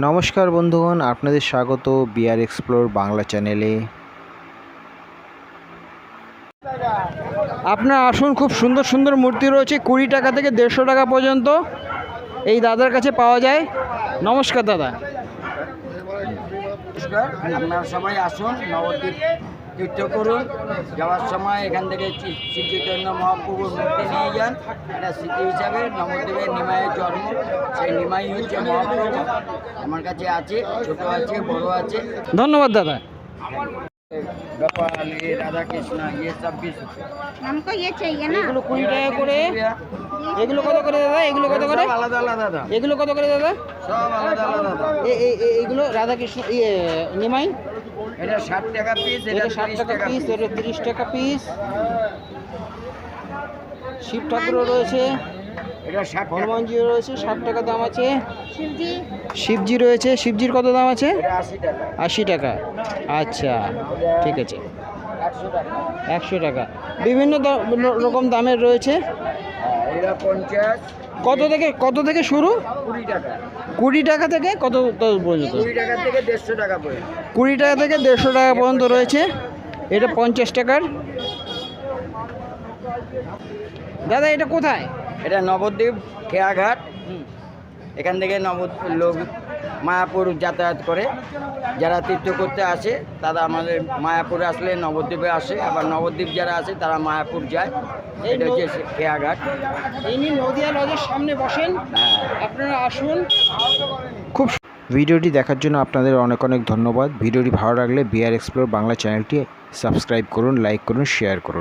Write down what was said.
নমস্কার বন্ধুগণ, আপনাদের স্বাগত বিআর এক্সপ্লোর বাংলা চ্যানেলে। আপনার আসুন, খুব সুন্দর সুন্দর মূর্তি রয়েছে, কুড়ি টাকা থেকে দেড়শো টাকা পর্যন্ত। এই দাদার কাছে পাওয়া যায়। নমস্কার দাদা। সবাই আসুন, নবদ্বীপ তীর্থ করুন। যাওয়ার সময় এখান থেকে শ্রীচৈতন্য মহাপ্রভুর মূর্তি নিয়ে যান। এটা স্মৃতি হিসাবে নবদ্বীপের নিমাইয়ের জন্ম। সেই নিমাই হচ্ছে মহাপ্রভু। আমার কাছে আছে ছোট আছে বড় আছে। ধন্যবাদ দাদা। রাধা কৃষ্ণ ইয়ে টাকা করে। এগুলো কত করে দাদা? এগুলো কত করে? আলাদা আলাদা দাদা। এগুলো কত করে দাদা? আলাদা রাধাকৃষ্ণ ইয়ে নিমাই? এটা ষাট টাকা পিস এটা ষাট টাকা পিস এটা তিরিশ টাকা পিস শিব ঠাকুরও রয়েছে। এটা ষাট হনুমানজিও রয়েছে ষাট টাকা দাম আছে। শিবজি। রয়েছে শিবজির কত দাম আছে? আশি টাকা। আচ্ছা ঠিক আছে। একশো টাকা। বিভিন্ন রকম দামের রয়েছে। এটা পঞ্চাশ। কত থেকে কত থেকে শুরু? কুড়ি টাকা। কুড়ি টাকা থেকে কত কত পর্যন্ত? কুড়ি টাকা থেকে দেড়শো টাকা পর্যন্ত। কুড়ি টাকা থেকে দেড়শো টাকা পর্যন্ত রয়েছে। এটা পঞ্চাশ টাকার। দাদা এটা কোথায়? এটা নবদ্বীপ খেয়াঘাট। এখান থেকে নবদ্বীপ লোক মায়াপুর যাতায়াত করে। যারা তীর্থ করতে আসে তারা আমাদের মায়াপুর আসলে নবদ্বীপে আসে। আবার নবদ্বীপ যারা আসে তারা মায়াপুর যায়। এটা হচ্ছে খেয়াঘাট। ইনি নদিয়া লজের সামনে বসেন। হ্যাঁ। আপনারা আসুন। খুব ভিডিওটি দেখার জন্য আপনাদের অনেক অনেক ধন্যবাদ। ভিডিওটি ভালো লাগলে বিআর এক্সপ্লোর বাংলা চ্যানেলটি সাবস্ক্রাইব করুন লাইক করুন শেয়ার করুন।